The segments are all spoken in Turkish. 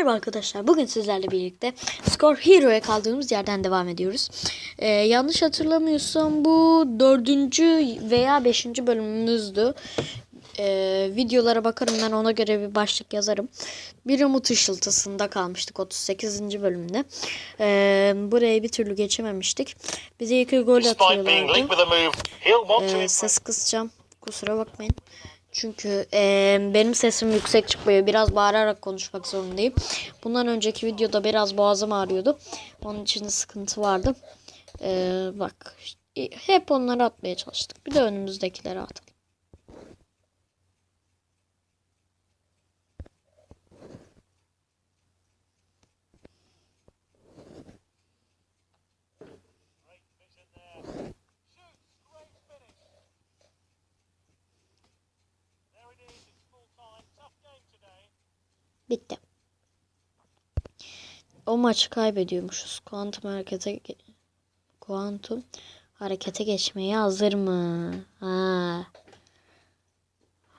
Merhaba arkadaşlar. Bugün sizlerle birlikte Score Hero'ya kaldığımız yerden devam ediyoruz. Ee, yanlış hatırlamıyorsam bu dördüncü veya beşinci bölümümüzdü. Ee, videolara bakarım ben ona göre bir başlık yazarım. Bir umut ışıltısında kalmıştık 38. bölümde. Ee, burayı bir türlü geçememiştik. Bize iki gol atıyorlardı. Ee, ses kısacağım. Kusura bakmayın. Çünkü eee, benim sesim yüksek çıkmıyor. Biraz bağırarak konuşmak zorundayım. Bundan önceki videoda biraz boğazım ağrıyordu. Onun için sıkıntı vardı. Eee, bak. Hep onları atmaya çalıştık. Bir de önümüzdekileri atalım. Bitti. O maçı kaybediyormuşuz. Kuantum harekete kuantum harekete geçmeye hazır mı? Ha.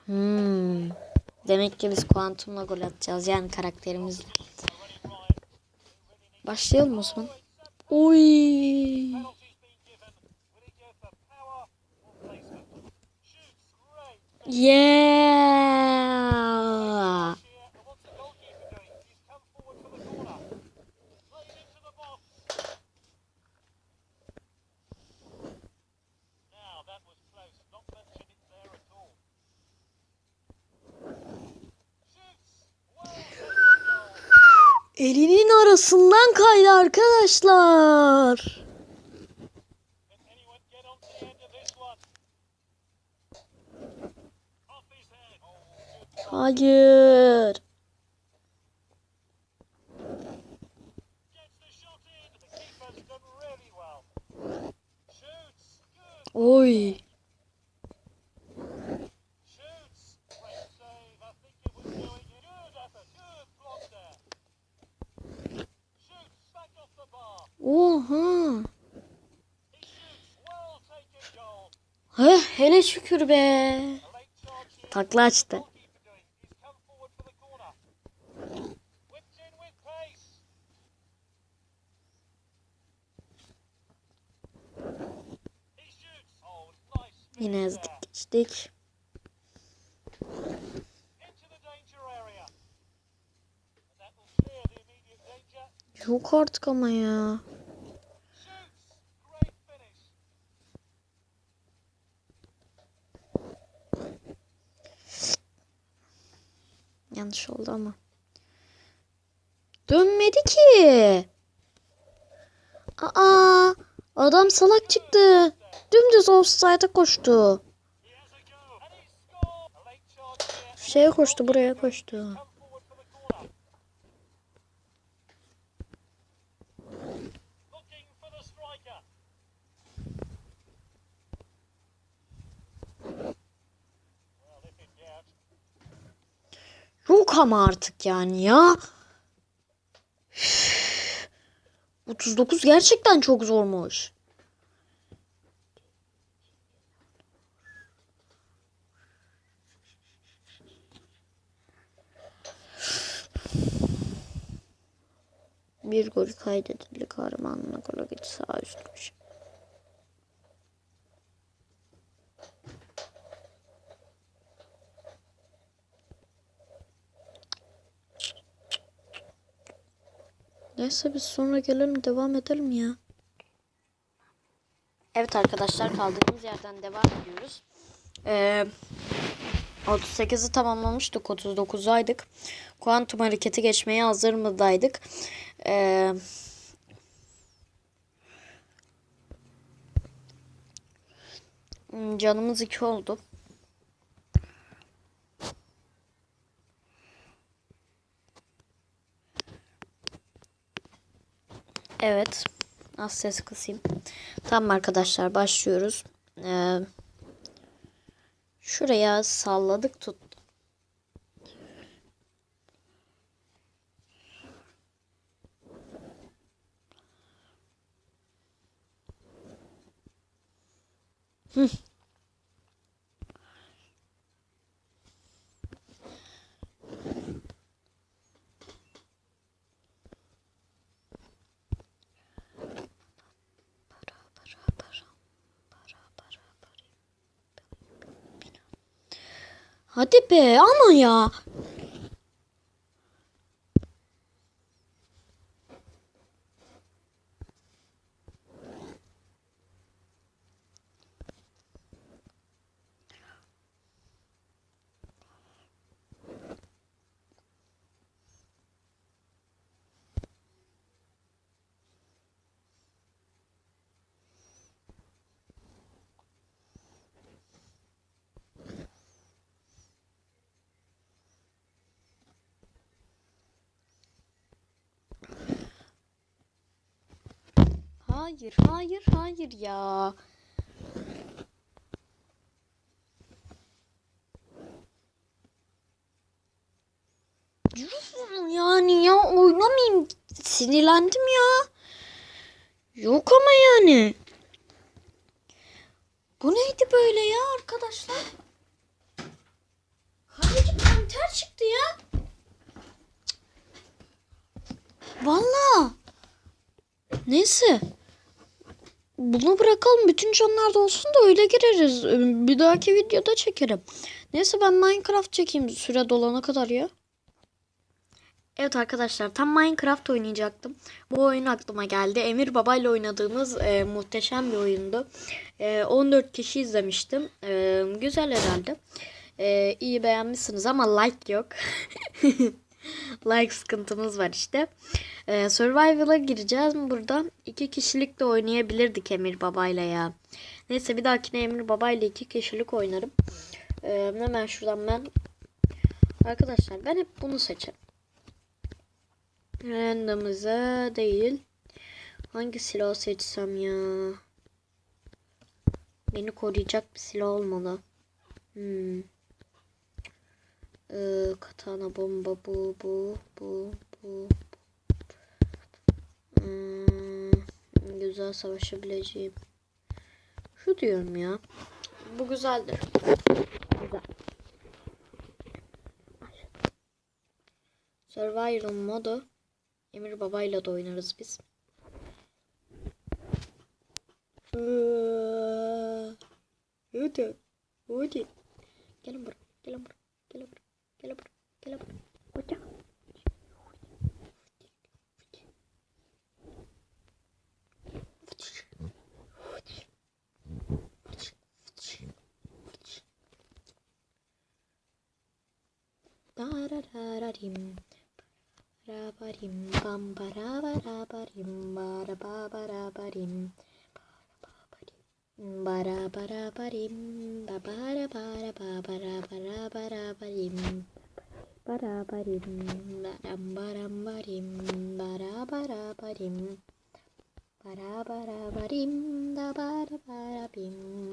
Hmm. Demek ki biz kuantumla gol atacağız yani karakterimizle. Başlayalım o zaman. Oy. Yeah. Elinin arasından kaydı arkadaşlar. Hayır. Oy. Hele şükür be. Takla açtı. Yine ezdik geçtik. Yok artık ama ya. Yanlış oldu ama. Dönmedi ki. Aa, adam salak çıktı. Dümdüz offside'a koştu. Şeye koştu, buraya koştu. Ama artık yani ya. Üf. 39 gerçekten çok zormuş. Bir gol kaydedildi kahramanla gola git sağ üst Neyse biz sonra gelelim devam edelim ya. Evet arkadaşlar kaldığımız yerden devam ediyoruz. Ee, 38'i tamamlamıştık. 39'daydık. Kuantum hareketi geçmeye hazır mıdaydık? Ee, canımız iki oldu. Evet. Az ses kısayım. Tamam arkadaşlar başlıyoruz. Ee, şuraya salladık tut. Hı. Hadi be ama ya. Hayır, hayır, hayır ya. Yürüsün yani ya oynamayayım. Sinirlendim ya. Yok ama yani. Bu neydi böyle ya arkadaşlar? Kaleci panter çıktı ya. Valla. Neyse. Bunu bırakalım. Bütün canlar da olsun da öyle gireriz. Bir dahaki videoda çekerim. Neyse ben Minecraft çekeyim süre dolana kadar ya. Evet arkadaşlar tam Minecraft oynayacaktım. Bu oyun aklıma geldi. Emir Baba ile oynadığımız e, muhteşem bir oyundu. E, 14 kişi izlemiştim. E, güzel herhalde. E, iyi beğenmişsiniz ama like yok. like sıkıntımız var işte. Ee, Survival'a gireceğiz mi burada? İki kişilik de oynayabilirdik Emir Baba'yla ya. Neyse bir dahakine Emir Baba'yla iki kişilik oynarım. Ee, hemen şuradan ben. Arkadaşlar ben hep bunu seçerim. Randomize değil. Hangi silah seçsem ya? Beni koruyacak bir silah olmalı. Hmm. Ee, katana bomba bu bu bu bu. Hmm, güzel savaşabileceğim. Şu diyorum ya. Bu güzeldir. Güzel. Survival modu. Emir babayla da oynarız biz. Hadi. Hadi. Gelin buraya. Gelin buraya. Gelin buraya. Gelin buraya. Gelin buraya. Darararim. Rabarim bam Bara bara parim, ba bara bara ba bara bara bara parim, bara parim, baram baram parim, bara bara parim, bara bara parim, da bara bara pim.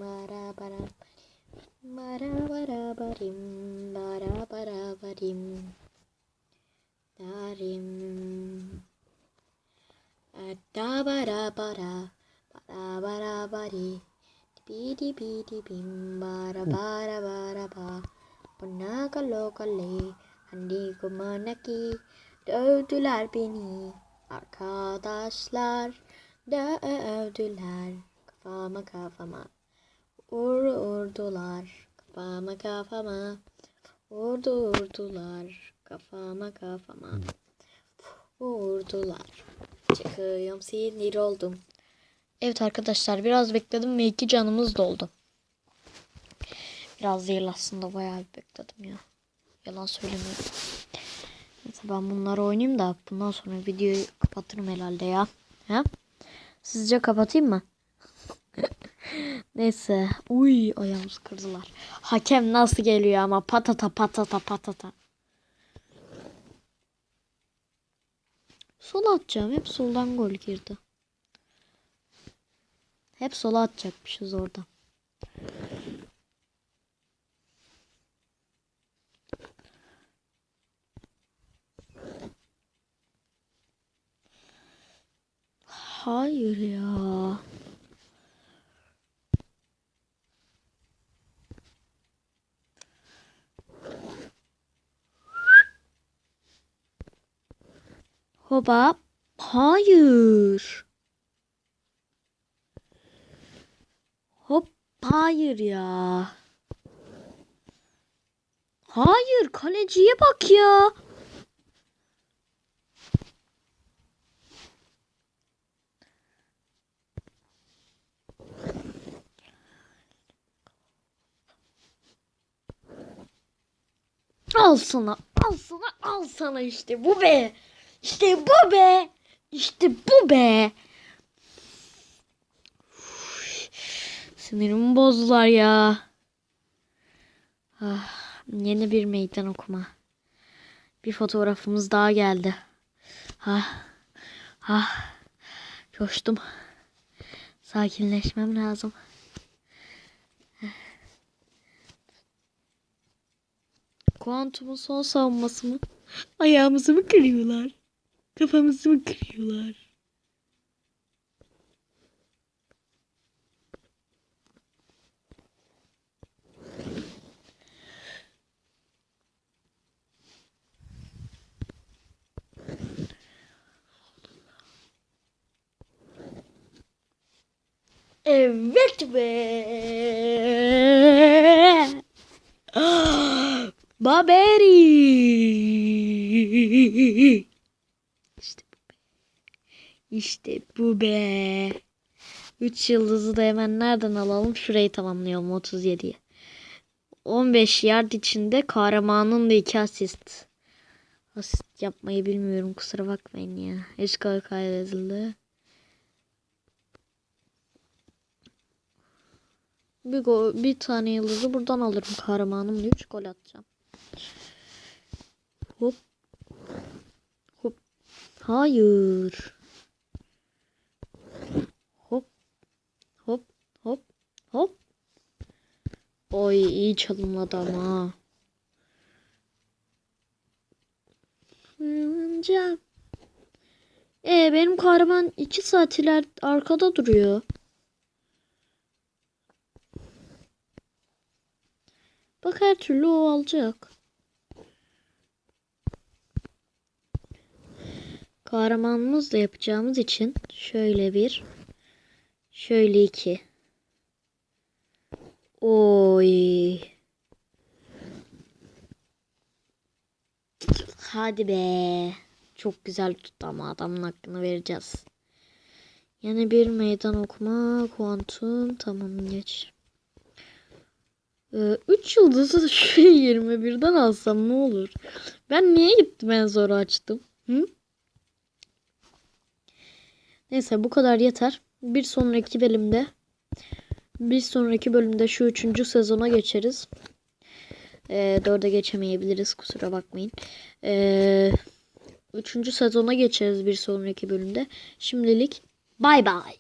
Bidi bidi bim barabarabaraba Bunakalokalle Handi kumanaki Dövdüler beni. Arkadaşlar Dövdüler Kafama kafama. Vurdular Kafama kafama. Vurdurdular Kafama kafama. Vurdular Çıkıyorum sinir oldum Evet arkadaşlar biraz bekledim ve iki canımız doldu. Biraz değil aslında bayağı bekledim ya. Yalan söylemiyorum. Neyse ben bunları oynayayım da bundan sonra videoyu kapatırım herhalde ya. He? Sizce kapatayım mı? Neyse. Uy ayağımızı kırdılar. Hakem nasıl geliyor ama patata patata patata. Sol atacağım. Hep soldan gol girdi. Hep sola atacakmışız orada. Hayır ya. Hoba. Hayır. Hop hayır ya. Hayır kaleciye bak ya. Al sana, al sana, al sana işte bu be. İşte bu be. İşte bu be. Sinirimi bozdular ya. Ah, yeni bir meydan okuma. Bir fotoğrafımız daha geldi. Ah, ah, coştum. Sakinleşmem lazım. Kuantumun son savunması mı? Ayağımızı mı kırıyorlar? Kafamızı mı kırıyorlar? Evet be. Baberi. İşte bu be. İşte bu be. 3 yıldızı da hemen nereden alalım? Şurayı tamamlayalım 37'ye. 15 yard içinde kahramanın da 2 asist. Asist yapmayı bilmiyorum kusura bakmayın ya. Eşkal kaydedildi. Bir, gol, bir tane yıldızı buradan alırım kahramanım diye 3 gol atacağım. Hop. Hop. Hayır. Hop. Hop. Hop. Hop. Oy iyi çalımladı ama. Hınca. E benim kahraman 2 saat arkada duruyor. Bak her türlü o alacak. Kahramanımızla yapacağımız için şöyle bir, şöyle iki. Oy. Hadi be. Çok güzel tuttu ama adamın hakkını vereceğiz. Yeni bir meydan okuma, kuantum, tamam geç. 3 yıldızı şu 21'den alsam ne olur? Ben niye gittim en zoru açtım? Hı? Neyse bu kadar yeter. Bir sonraki bölümde bir sonraki bölümde şu üçüncü sezona geçeriz. Ee, dörde geçemeyebiliriz kusura bakmayın. Ee, üçüncü sezona geçeriz bir sonraki bölümde. Şimdilik bay bay.